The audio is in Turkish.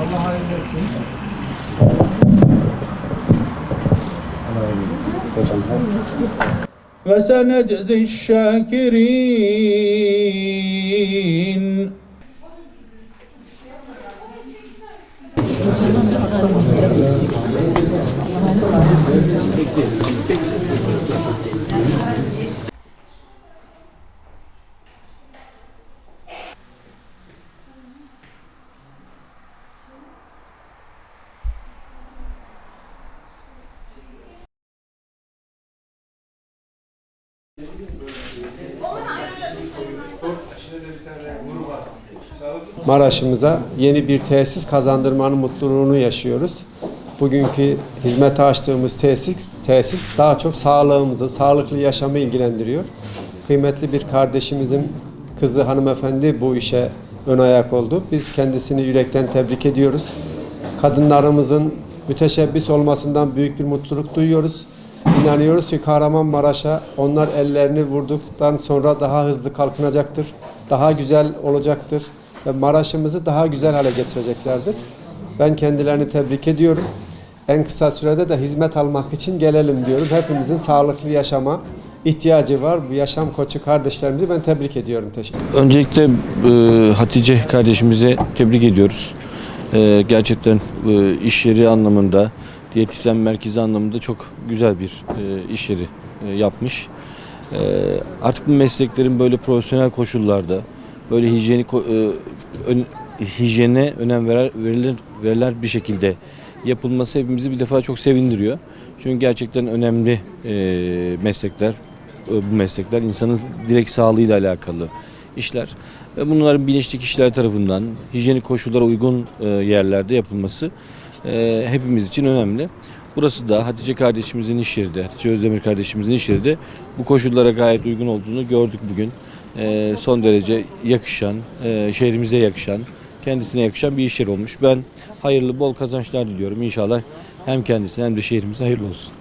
Allah hayırlı etsin. وسنجزي الشاكرين Maraş'ımıza yeni bir tesis kazandırmanın mutluluğunu yaşıyoruz. Bugünkü hizmete açtığımız tesis, tesis daha çok sağlığımızı, sağlıklı yaşamı ilgilendiriyor. Kıymetli bir kardeşimizin kızı hanımefendi bu işe ön ayak oldu. Biz kendisini yürekten tebrik ediyoruz. Kadınlarımızın müteşebbis olmasından büyük bir mutluluk duyuyoruz. İnanıyoruz ki Kahramanmaraş'a onlar ellerini vurduktan sonra daha hızlı kalkınacaktır. Daha güzel olacaktır ve Maraş'ımızı daha güzel hale getireceklerdir. Ben kendilerini tebrik ediyorum. En kısa sürede de hizmet almak için gelelim diyorum. Hepimizin sağlıklı yaşama ihtiyacı var. Bu yaşam koçu kardeşlerimizi ben tebrik ediyorum. Teşekkür Öncelikle e, Hatice kardeşimize tebrik ediyoruz. E, gerçekten e, iş yeri anlamında, diyetisyen merkezi anlamında çok güzel bir e, iş yeri e, yapmış. E, artık bu mesleklerin böyle profesyonel koşullarda, böyle hijyenik ko- e, ön- hijyene önem verer, verilir, veriler bir şekilde yapılması hepimizi bir defa çok sevindiriyor. Çünkü gerçekten önemli e, meslekler, e, bu meslekler insanın direkt sağlığıyla alakalı işler. Ve bunların bilinçli kişiler tarafından hijyenik koşullara uygun e, yerlerde yapılması e, hepimiz için önemli. Burası da Hatice kardeşimizin iş yeri Hatice Özdemir kardeşimizin iş yeri bu koşullara gayet uygun olduğunu gördük bugün. E, son derece yakışan, e, şehrimize yakışan, kendisine yakışan bir iş yeri olmuş. Ben hayırlı bol kazançlar diliyorum. İnşallah hem kendisine hem de şehrimize hayırlı olsun.